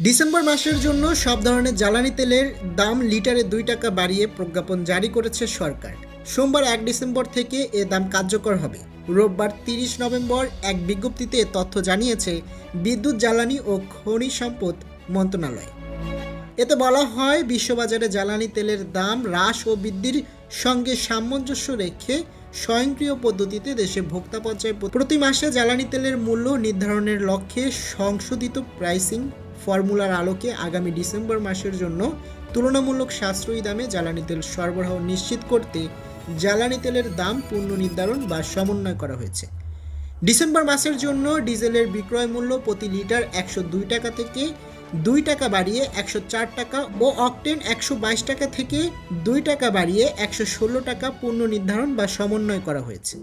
December মাসের জন্য সব ধরনের জ্বালানি তেলের দাম লিটারে দুই টাকা বাড়িয়ে প্রজ্ঞাপন জারি করেছে সরকার। সোমবার এক ডিসেম্বর থেকে এ দাম কার্যকর হবে। রোববার তিরিশ নভেম্বর এক বিজ্ঞপ্তিতে তথ্য জানিয়েছে বিদ্যুৎ, জ্বালানি ও খনি সম্পদ মন্ত্রণালয়। এতে বলা হয়, বিশ্ববাজারে জ্বালানি তেলের দাম হ্রাস ও বৃদ্ধির সঙ্গে সামঞ্জস্য রেখে স্বয়ংক্রিয় পদ্ধতিতে দেশে ভোক্তা পর্যায়ে প্রতি মাসে জ্বালানি তেলের মূল্য নির্ধারণের লক্ষ্যে সংশোধিত প্রাইসিং ফর্মুলার আলোকে আগামী ডিসেম্বর মাসের জন্য তুলনামূলক সাশ্রয়ী দামে জ্বালানি তেল সরবরাহ নিশ্চিত করতে জ্বালানি তেলের দাম পুনঃ নির্ধারণ বা সমন্বয় করা হয়েছে। ডিসেম্বর মাসের জন্য ডিজেলের বিক্রয় মূল্য প্রতি লিটার একশো দুই টাকা থেকে দুই টাকা বাড়িয়ে একশো চার টাকা ও অকটেন একশো বাইশ টাকা থেকে দুই টাকা বাড়িয়ে একশো ষোলো টাকা পূর্ণ নির্ধারণ বা সমন্বয় করা হয়েছে।